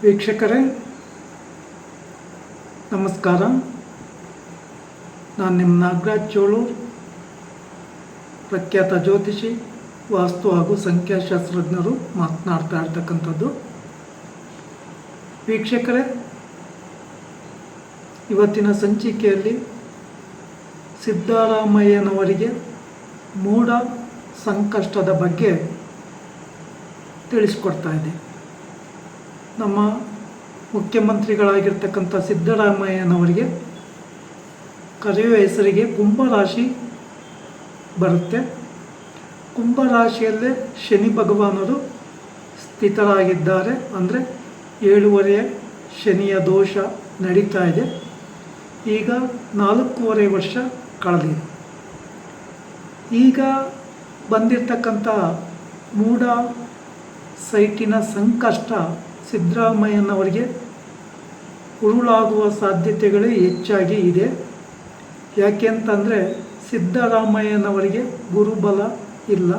ವೀಕ್ಷಕರೇ, ನಮಸ್ಕಾರ. ನಾನು ನಿಮ್ಮ ನಾಗರಾಜ್ ಚೋಳೂರ್ ಪ್ರಖ್ಯಾತ ಜ್ಯೋತಿಷಿ, ವಾಸ್ತು ಹಾಗೂ ಸಂಖ್ಯಾಶಾಸ್ತ್ರಜ್ಞರು ಮಾತನಾಡ್ತಾ ಇರ್ತಕ್ಕಂಥದ್ದು. ವೀಕ್ಷಕರೇ, ಇವತ್ತಿನ ಸಂಚಿಕೆಯಲ್ಲಿ ಸಿದ್ದರಾಮಯ್ಯನವರಿಗೆ ಮೂಢ ಸಂಕಷ್ಟದ ಬಗ್ಗೆ ತಿಳಿಸ್ಕೊಡ್ತಾ ಇದೆ ನಮ್ಮ ಮುಖ್ಯಮಂತ್ರಿಗಳಾಗಿರ್ತಕ್ಕಂಥ ಸಿದ್ದರಾಮಯ್ಯನವರಿಗೆ ಕರೆಯುವ ಹೆಸರಿಗೆ ಕುಂಭರಾಶಿ ಬರುತ್ತೆ. ಕುಂಭರಾಶಿಯಲ್ಲೇ ಶನಿ ಭಗವಾನರು ಸ್ಥಿತರಾಗಿದ್ದಾರೆ. ಅಂದರೆ ಏಳುವರೆ ಶನಿಯ ದೋಷ ನಡೀತಾ ಇದೆ. ಈಗ ನಾಲ್ಕೂವರೆ ವರ್ಷ ಕಳೆದಿದೆ. ಈಗ ಬಂದಿರತಕ್ಕಂಥ ಮೂಢ ಸೈಟಿನ ಸಂಕಷ್ಟ ಸಿದ್ದರಾಮಯ್ಯನವರಿಗೆ ಉರುಳಾಗುವ ಸಾಧ್ಯತೆಗಳೇ ಹೆಚ್ಚಾಗಿ ಇದೆ. ಯಾಕೆಂತಂದರೆ ಸಿದ್ದರಾಮಯ್ಯನವರಿಗೆ ಗುರುಬಲ ಇಲ್ಲ.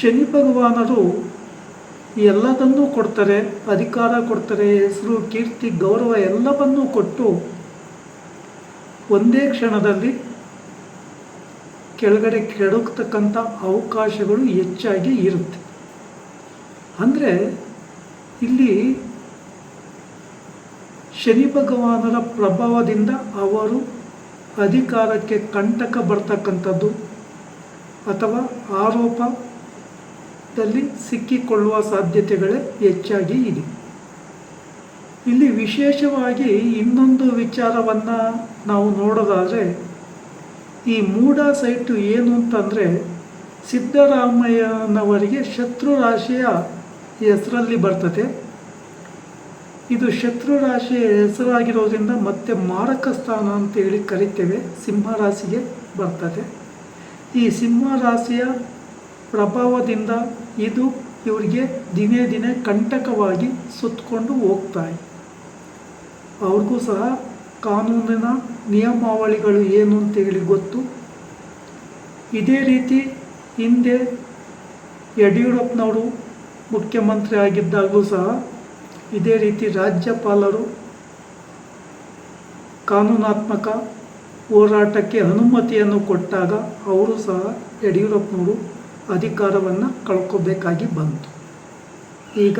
ಶನಿ ಭಗವಾನರು ಎಲ್ಲದನ್ನೂ ಕೊಡ್ತಾರೆ, ಅಧಿಕಾರ ಕೊಡ್ತಾರೆ, ಹೆಸರು, ಕೀರ್ತಿ, ಗೌರವ ಎಲ್ಲವನ್ನೂ ಕೊಟ್ಟು ಒಂದೇ ಕ್ಷಣದಲ್ಲಿ ಕೆಳಗಡೆ ಕೆಡಕ್ತಕ್ಕಂಥ ಅವಕಾಶಗಳು ಹೆಚ್ಚಾಗಿ ಇರುತ್ತೆ. ಅಂದರೆ ಇಲ್ಲಿ ಶನಿ ಭಗವಾನರ ಪ್ರಭಾವದಿಂದ ಅವರು ಅಧಿಕಾರಕ್ಕೆ ಕಂಟಕ ಬರ್ತಕ್ಕಂಥದ್ದು ಅಥವಾ ಆರೋಪದಲ್ಲಿ ಸಿಕ್ಕಿಕೊಳ್ಳುವ ಸಾಧ್ಯತೆಗಳೇ ಹೆಚ್ಚಾಗಿ ಇದೆ. ಇಲ್ಲಿ ವಿಶೇಷವಾಗಿ ಇನ್ನೊಂದು ವಿಚಾರವನ್ನು ನಾವು ನೋಡೋದಾದರೆ, ಈ ಮೂಢ ಸೈಟು ಏನು ಅಂತಂದರೆ, ಸಿದ್ದರಾಮಯ್ಯನವರಿಗೆ ಶತ್ರು ರಾಶಿಯ ಹೆಸರಲ್ಲಿ ಬರ್ತದೆ. ಇದು ಶತ್ರು ರಾಶಿಯ ಹೆಸರಾಗಿರೋದ್ರಿಂದ ಮತ್ತೆ ಮಾರಕ ಸ್ಥಾನ ಅಂತ ಹೇಳಿ ಕರಿತೇವೆ. ಸಿಂಹ ರಾಶಿಗೆ ಬರ್ತದೆ. ಈ ಸಿಂಹ ರಾಶಿಯ ಪ್ರಭಾವದಿಂದ ಇದು ಇವರಿಗೆ ದಿನೇ ದಿನೇ ಕಂಟಕವಾಗಿ ಸುತ್ತಕೊಂಡು ಹೋಗ್ತಾ ಇದೆ. ಅವ್ರಿಗೂ ಸಹ ಕಾನೂನಿನ ನಿಯಮಾವಳಿಗಳು ಏನು ಅಂತೇಳಿ ಗೊತ್ತು. ಇದೇ ರೀತಿ ಹಿಂದೆ ಯಡಿಯೂರಪ್ಪನವರು ಮುಖ್ಯಮಂತ್ರಿ ಆಗಿದ್ದಾಗಲೂ ಸಹ ಇದೇ ರೀತಿ ರಾಜ್ಯಪಾಲರು ಕಾನೂನಾತ್ಮಕ ಹೋರಾಟಕ್ಕೆ ಅನುಮತಿಯನ್ನು ಕೊಟ್ಟಾಗ ಅವರು ಸಹ ಯಡಿಯೂರಪ್ಪನವರು ಅಧಿಕಾರವನ್ನು ಕಳ್ಕೋಬೇಕಾಗಿ ಬಂತು. ಈಗ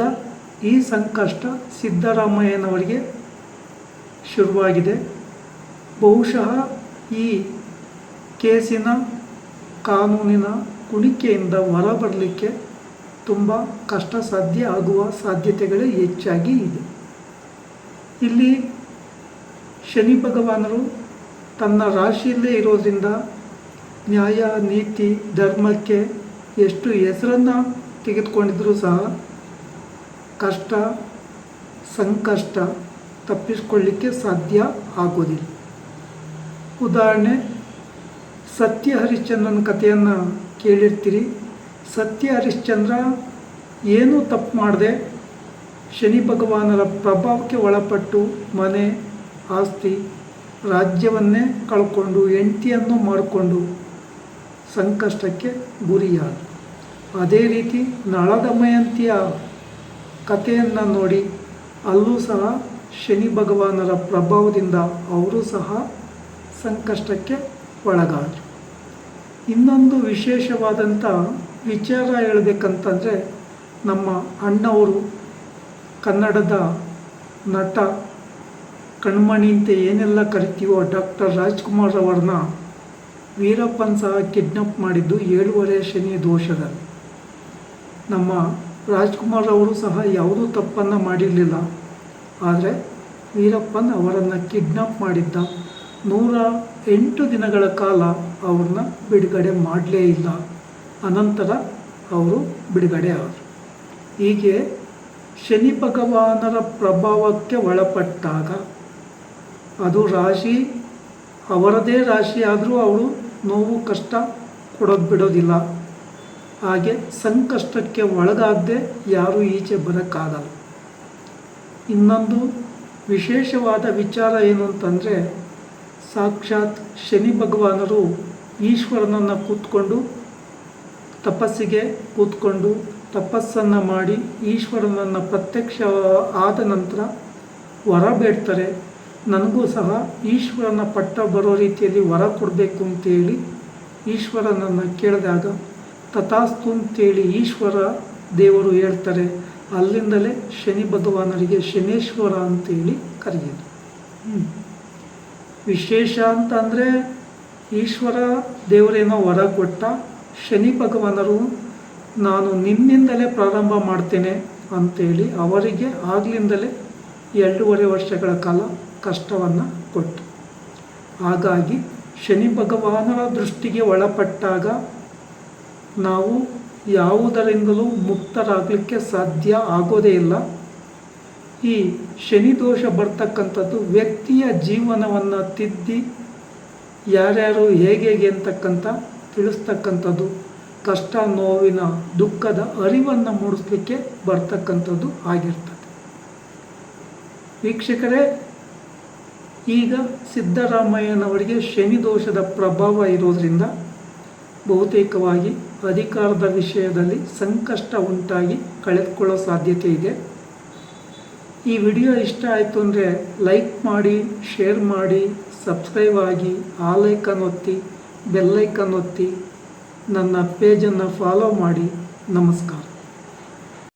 ಈ ಸಂಕಷ್ಟ ಸಿದ್ದರಾಮಯ್ಯನವರಿಗೆ ಶುರುವಾಗಿದೆ. ಬಹುಶಃ ಈ ಕೇಸಿನ ಕಾನೂನಿನ ಕುಣಿಕೆಯಿಂದ ಹೊರಬರಲಿಕ್ಕೆ ತುಂಬ ಕಷ್ಟ ಸಾಧ್ಯ ಆಗುವ ಸಾಧ್ಯತೆಗಳೇ ಹೆಚ್ಚಾಗಿ ಇದೆ. ಇಲ್ಲಿ ಶನಿ ಭಗವಾನರು ತನ್ನ ರಾಶಿಯಲ್ಲೇ ಇರೋದ್ರಿಂದ ನ್ಯಾಯ, ನೀತಿ, ಧರ್ಮಕ್ಕೆ ಎಷ್ಟು ಹೆಸರನ್ನು ತೆಗೆದುಕೊಂಡಿದ್ರೂ ಸಹ ಕಷ್ಟ, ಸಂಕಷ್ಟ ತಪ್ಪಿಸ್ಕೊಳ್ಳಿಕ್ಕೆ ಸಾಧ್ಯ ಆಗೋದಿಲ್ಲ. ಉದಾಹರಣೆ ಸತ್ಯ ಹರಿಶ್ಚಂದ್ರನ ಕಥೆಯನ್ನು ಕೇಳಿರ್ತೀರಿ. ಸತ್ಯ ಹರಿಶ್ಚಂದ್ರ ಏನೂ ತಪ್ಪು ಮಾಡದೆ ಶನಿ ಭಗವಾನರ ಪ್ರಭಾವಕ್ಕೆ ಒಳಪಟ್ಟು ಮನೆ, ಆಸ್ತಿ, ರಾಜ್ಯವನ್ನೇ ಕಳ್ಕೊಂಡು ಹೆಂಡತಿಯನ್ನು ಮಾಡಿಕೊಂಡು ಸಂಕಷ್ಟಕ್ಕೆ ಗುರಿಯಾದ. ಅದೇ ರೀತಿ ನಳದಮಯಂತಿಯ ಕಥೆಯನ್ನು ನೋಡಿ ಅಲ್ಲೂ ಸಹ ಶನಿ ಭಗವಾನರ ಪ್ರಭಾವದಿಂದ ಅವರು ಸಹ ಸಂಕಷ್ಟಕ್ಕೆ ಒಳಗಾದರು. ಇನ್ನೊಂದು ವಿಶೇಷವಾದಂಥ ವಿಚಾರ ಹೇಳಬೇಕಂತಂದರೆ ನಮ್ಮ ಅಣ್ಣವರು ಕನ್ನಡದ ನಟ ಕಣ್ಮಣಿ ಅಂತ ಏನೆಲ್ಲ ಕರಿತೀವೋ ಡಾಕ್ಟರ್ ರಾಜ್ಕುಮಾರ್ ಅವರನ್ನ ವೀರಪ್ಪನ್ ಸಹ ಕಿಡ್ನಪ್ ಮಾಡಿದ್ದು ಏಳುವರೆ ಶನಿ ದೋಷದಲ್ಲಿ. ನಮ್ಮ ರಾಜ್ಕುಮಾರ್ ಅವರು ಸಹ ಯಾವುದೂ ತಪ್ಪನ್ನು ಮಾಡಿರಲಿಲ್ಲ. ಆದರೆ ವೀರಪ್ಪನ್ ಅವರನ್ನು ಕಿಡ್ನಾಪ್ ಮಾಡಿದ್ದ ನೂರ ಎಂಟು ದಿನಗಳ ಕಾಲ ಅವ್ರನ್ನ ಬಿಡುಗಡೆ ಮಾಡಲೇ ಇಲ್ಲ. ಅನಂತರ ಅವರು ಬಿಡುಗಡೆ ಆದರು. ಹೀಗೆ ಶನಿ ಭಗವಾನರ ಪ್ರಭಾವಕ್ಕೆ ಒಳಪಟ್ಟಾಗ ಅದು ರಾಶಿ, ಅವರದೇ ರಾಶಿ ಆದರೂ ಅವರು ನೋವು, ಕಷ್ಟ ಕೊಡೋದು ಬಿಡೋದಿಲ್ಲ. ಹಾಗೆ ಸಂಕಷ್ಟಕ್ಕೆ ಒಳಗಾಗದೆ ಯಾರೂ ಈಚೆ ಬರೋಕ್ಕಾಗಲ್ಲ. ಇನ್ನೊಂದು ವಿಶೇಷವಾದ ವಿಚಾರ ಏನು ಅಂತಂದರೆ, ಸಾಕ್ಷಾತ್ ಶನಿ ಭಗವಾನರು ಈಶ್ವರನನ್ನು ಕೂತ್ಕೊಂಡು ತಪಸ್ಸಿಗೆ ಕೂತ್ಕೊಂಡು ತಪಸ್ಸನ್ನು ಮಾಡಿ ಈಶ್ವರನನ್ನು ಪ್ರತ್ಯಕ್ಷ ಆದ ನಂತರ ವರ ಬೇಡ್ತಾರೆ. ನನಗೂ ಸಹ ಈಶ್ವರನ ಪಟ್ಟ ಬರೋ ರೀತಿಯಲ್ಲಿ ವರ ಕೊಡಬೇಕು ಅಂತೇಳಿ ಈಶ್ವರನನ್ನು ಕೇಳಿದಾಗ ತಥಾಸ್ತು ಅಂತೇಳಿ ಈಶ್ವರ ದೇವರು ಹೇಳ್ತಾರೆ. ಅಲ್ಲಿಂದಲೇ ಶನಿ ಭಗವಾನರಿಗೆ ಶನೇಶ್ವರ ಅಂತೇಳಿ ಕರೆಯೋದು. ವಿಶೇಷ ಅಂತಂದರೆ ಈಶ್ವರ ದೇವರೇನೋ ವರ ಕೊಟ್ಟ ಶನಿ ಭಗವಾನರು, ನಾನು ನಿನ್ನಿಂದಲೇ ಪ್ರಾರಂಭ ಮಾಡ್ತೇನೆ ಅಂತೇಳಿ ಅವರಿಗೆ ಆಗಲಿಂದಲೇ ಎರಡೂವರೆ ವರ್ಷಗಳ ಕಾಲ ಕಷ್ಟವನ್ನು ಕೊಟ್ಟು ಹಾಗಾಗಿ ಶನಿ ಭಗವಾನರ ದೃಷ್ಟಿಗೆ ಒಳಪಟ್ಟಾಗ ನಾವು ಯಾವುದರಿಂದಲೂ ಮುಕ್ತರಾಗಲಿಕ್ಕೆ ಸಾಧ್ಯ ಆಗೋದೇ ಇಲ್ಲ. ಈ ಶನಿ ದೋಷ ಬರ್ತಕ್ಕಂಥದ್ದು ವ್ಯಕ್ತಿಯ ಜೀವನವನ್ನು ತಿದ್ದಿ, ಯಾರ್ಯಾರು ಹೇಗೆ ಅಂತಕ್ಕಂಥ ತಿಳಿಸ್ತಕ್ಕಂಥದ್ದು. ಕಷ್ಟ, ನೋವಿನ, ದುಃಖದ ಅರಿವನ್ನು ಮೂಡಿಸ್ಲಿಕ್ಕೆ ಬರ್ತಕ್ಕಂಥದ್ದು ಆಗಿರ್ತದೆ. ವೀಕ್ಷಕರೇ, ಈಗ ಸಿದ್ದರಾಮಯ್ಯನವರಿಗೆ ಶನಿ ದೋಷದ ಪ್ರಭಾವ ಇರೋದರಿಂದ ಬಹುತೇಕವಾಗಿ ಅಧಿಕಾರದ ವಿಷಯದಲ್ಲಿ ಸಂಕಷ್ಟ ಉಂಟಾಗಿ ಕಳೆದುಕೊಳ್ಳೋ ಸಾಧ್ಯತೆ ಇದೆ. ಈ ವಿಡಿಯೋ ಇಷ್ಟ ಆಯಿತು ಅಂದರೆ ಲೈಕ್ ಮಾಡಿ, ಶೇರ್ ಮಾಡಿ, ಸಬ್ಸ್ಕ್ರೈಬ್ ಆಗಿ, ಆ ಲೈಕನ್ ಒತ್ತಿ ಬೆಲ್ಲೈಕನ್ ಒತ್ತಿ ನನ್ನ ಪೇಜನ್ನು ಫಾಲೋ ಮಾಡಿ ನಮಸ್ಕಾರ.